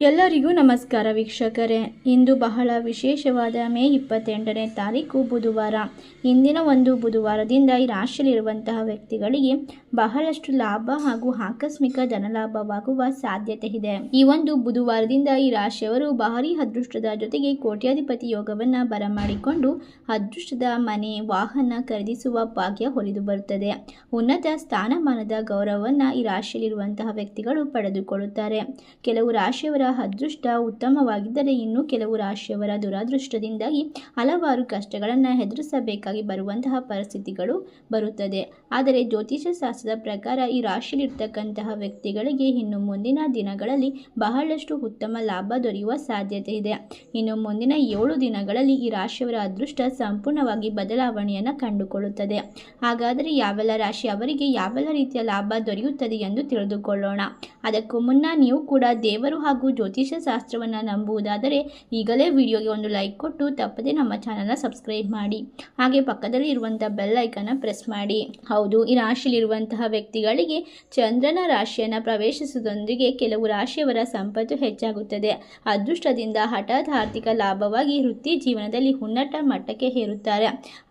ಎಲ್ಲರಿಗೂ ನಮಸ್ಕಾರ ವೀಕ್ಷಕರೇ. ಇಂದು ಬಹಳ ವಿಶೇಷವಾದ ಮೇ ಇಪ್ಪತ್ತೆಂಟನೇ ತಾರೀಕು ಬುಧವಾರ. ಇಂದಿನ ಒಂದು ಬುಧವಾರದಿಂದ ಈ ರಾಶಿಯಲ್ಲಿರುವಂತಹ ವ್ಯಕ್ತಿಗಳಿಗೆ ಬಹಳಷ್ಟು ಲಾಭ ಹಾಗೂ ಆಕಸ್ಮಿಕ ಧನಲಾಭವಾಗುವ ಸಾಧ್ಯತೆ ಇದೆ. ಈ ಒಂದು ಬುಧವಾರದಿಂದ ಈ ರಾಶಿಯವರು ಭಾರಿ ಅದೃಷ್ಟದ ಜೊತೆಗೆ ಕೋಟ್ಯಾಧಿಪತಿ ಯೋಗವನ್ನು ಬರಮಾಡಿಕೊಂಡು ಅದೃಷ್ಟದ ಮನೆ, ವಾಹನ ಖರೀದಿಸುವ ಭಾಗ್ಯ ಹೊಲಿದು ಬರುತ್ತದೆ. ಉನ್ನತ ಸ್ಥಾನಮಾನದ ಗೌರವವನ್ನು ಈ ರಾಶಿಯಲ್ಲಿರುವಂತಹ ವ್ಯಕ್ತಿಗಳು ಪಡೆದುಕೊಳ್ಳುತ್ತಾರೆ. ಕೆಲವು ರಾಶಿಯವರ ಅದೃಷ್ಟ ಉತ್ತಮವಾಗಿದ್ದರೆ ಇನ್ನು ಕೆಲವು ರಾಶಿಯವರ ದುರಾದೃಷ್ಟದಿಂದಾಗಿ ಹಲವಾರು ಕಷ್ಟಗಳನ್ನು ಎದುರಿಸಬೇಕಾಗಿ ಬರುವಂತಹ ಪರಿಸ್ಥಿತಿಗಳು ಬರುತ್ತದೆ. ಆದರೆ ಜ್ಯೋತಿಷ್ಯ ಶಾಸ್ತ್ರದ ಪ್ರಕಾರ ಈ ರಾಶಿಯಲ್ಲಿರ್ತಕ್ಕಂತಹ ವ್ಯಕ್ತಿಗಳಿಗೆ ಇನ್ನು ಮುಂದಿನ ದಿನಗಳಲ್ಲಿ ಬಹಳಷ್ಟು ಉತ್ತಮ ಲಾಭ ದೊರೆಯುವ ಸಾಧ್ಯತೆ ಇದೆ. ಇನ್ನು ಮುಂದಿನ ಏಳು ದಿನಗಳಲ್ಲಿ ಈ ರಾಶಿಯವರ ಅದೃಷ್ಟ ಸಂಪೂರ್ಣವಾಗಿ ಬದಲಾವಣೆಯನ್ನು ಕಂಡುಕೊಳ್ಳುತ್ತದೆ. ಹಾಗಾದರೆ ಯಾವೆಲ್ಲ ರಾಶಿ ಅವರಿಗೆ ಯಾವೆಲ್ಲ ರೀತಿಯ ಲಾಭ ದೊರೆಯುತ್ತದೆ ಎಂದು ತಿಳಿದುಕೊಳ್ಳೋಣ. ಅದಕ್ಕೂ ಮುನ್ನ ನೀವು ಕೂಡ ದೇವರು ಹಾಗೂ ಜ್ಯೋತಿಷ ಶಾಸ್ತ್ರವನ್ನು ನಂಬುವುದಾದರೆ ಈಗಲೇ ವಿಡಿಯೋಗೆ ಒಂದು ಲೈಕ್ ಕೊಟ್ಟು ತಪ್ಪದೆ ನಮ್ಮ ಚಾನಲ್ನ ಸಬ್ಸ್ಕ್ರೈಬ್ ಮಾಡಿ. ಹಾಗೆ ಪಕ್ಕದಲ್ಲಿ ಇರುವಂಥ ಬೆಲ್ ಐಕನ್ನ ಪ್ರೆಸ್ ಮಾಡಿ. ಹೌದು, ಈ ರಾಶಿಯಲ್ಲಿರುವಂತಹ ವ್ಯಕ್ತಿಗಳಿಗೆ ಚಂದ್ರನ ರಾಶಿಯನ್ನು ಪ್ರವೇಶಿಸುವುದೊಂದಿಗೆ ಕೆಲವು ರಾಶಿಯವರ ಸಂಪತ್ತು ಹೆಚ್ಚಾಗುತ್ತದೆ. ಅದೃಷ್ಟದಿಂದ ಹಠಾತ್ ಆರ್ಥಿಕ ಲಾಭವಾಗಿ ವೃತ್ತಿ ಜೀವನದಲ್ಲಿ ಉನ್ನತ ಮಟ್ಟಕ್ಕೆ ಹೇರುತ್ತಾರೆ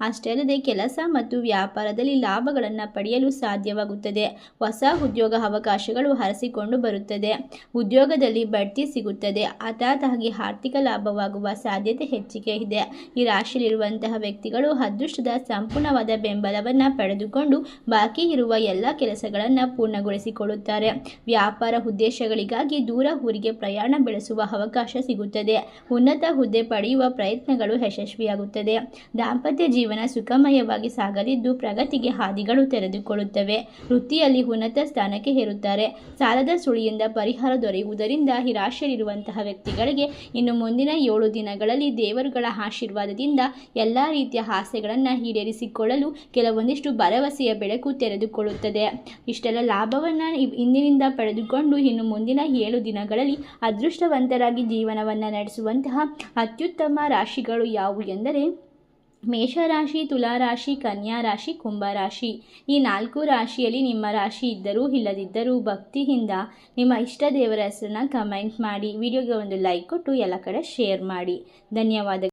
ಅಷ್ಟೇ ಅಲ್ಲದೆ ಕೆಲಸ ಮತ್ತು ವ್ಯಾಪಾರದಲ್ಲಿ ಲಾಭಗಳನ್ನು ಪಡೆಯಲು ಸಾಧ್ಯವಾಗುತ್ತದೆ. ಹೊಸ ಉದ್ಯೋಗ ಅವಕಾಶಗಳು ಹರಸಿಕೊಂಡು ಬರುತ್ತದೆ. ಉದ್ಯೋಗದಲ್ಲಿ ಬಡ್ತಿ ಸಿಗುತ್ತದೆ. ಅದಾದಾಗಿ ಆರ್ಥಿಕ ಲಾಭವಾಗುವ ಸಾಧ್ಯತೆ ಹೆಚ್ಚಿಗೆ ಇದೆ. ಈ ರಾಶಿಯಲ್ಲಿರುವಂತಹ ವ್ಯಕ್ತಿಗಳು ಅದೃಷ್ಟದ ಸಂಪೂರ್ಣವಾದ ಬೆಂಬಲವನ್ನು ಪಡೆದುಕೊಂಡು ಬಾಕಿ ಇರುವ ಎಲ್ಲ ಕೆಲಸಗಳನ್ನು ಪೂರ್ಣಗೊಳಿಸಿಕೊಳ್ಳುತ್ತಾರೆ. ವ್ಯಾಪಾರ ಉದ್ದೇಶಗಳಿಗಾಗಿ ದೂರ ಊರಿಗೆ ಪ್ರಯಾಣ ಬೆಳೆಸುವ ಅವಕಾಶ ಸಿಗುತ್ತದೆ. ಉನ್ನತ ಹುದ್ದೆ ಪಡೆಯುವ ಪ್ರಯತ್ನಗಳು ಯಶಸ್ವಿಯಾಗುತ್ತದೆ. ದಾಂಪತ್ಯ ಜೀವನ ಸುಖಮಯವಾಗಿ ಸಾಗಲಿದ್ದು ಪ್ರಗತಿಗೆ ಹಾದಿಗಳು ತೆರೆದುಕೊಳ್ಳುತ್ತವೆ. ವೃತ್ತಿಯಲ್ಲಿ ಉನ್ನತ ಸ್ಥಾನಕ್ಕೆ ಏರುತ್ತಾರೆ. ಸಾಲದ ಸುಳಿಯಿಂದ ಪರಿಹಾರ ದೊರೆಯುವುದರಿಂದ ಈ ರಾಶಿಯಲ್ಲಿರುವಂತಹ ವ್ಯಕ್ತಿಗಳಿಗೆ ಇನ್ನು ಮುಂದಿನ ಏಳು ದಿನಗಳಲ್ಲಿ ದೇವರುಗಳ ಆಶೀರ್ವಾದದಿಂದ ಎಲ್ಲ ರೀತಿಯ ಆಸೆಗಳನ್ನು ಈಡೇರಿಸಿಕೊಳ್ಳಲು ಕೆಲವೊಂದಿಷ್ಟು ಭರವಸೆಯ ಬೆಳಕು ತೆರೆದುಕೊಳ್ಳುತ್ತದೆ. ಇಷ್ಟೆಲ್ಲ ಲಾಭವನ್ನು ಇಂದಿನಿಂದ ಪಡೆದುಕೊಂಡು ಇನ್ನು ಮುಂದಿನ ಏಳು ದಿನಗಳಲ್ಲಿ ಅದೃಷ್ಟವಂತರಾಗಿ ಜೀವನವನ್ನು ನಡೆಸುವಂತಹ ಅತ್ಯುತ್ತಮ ರಾಶಿಗಳು ಯಾವುವು ಎಂದರೆ ಮೇಷರಾಶಿ, ತುಲಾರಾಶಿ ಕನ್ಯಾ ರಾಶಿ ಕುಂಭರಾಶಿ. ಈ ನಾಲ್ಕು ರಾಶಿಯಲ್ಲಿ ನಿಮ್ಮ ರಾಶಿ ಇದ್ದರೂ ಇಲ್ಲದಿದ್ದರೂ ಭಕ್ತಿಯಿಂದ ನಿಮ್ಮ ಇಷ್ಟ ದೇವರ ಹೆಸರನ್ನ ಕಮೆಂಟ್ ಮಾಡಿ. ವಿಡಿಯೋಗೆ ಒಂದು ಲೈಕ್ ಕೊಟ್ಟು ಎಲ್ಲ ಕಡೆ ಶೇರ್ ಮಾಡಿ. ಧನ್ಯವಾದ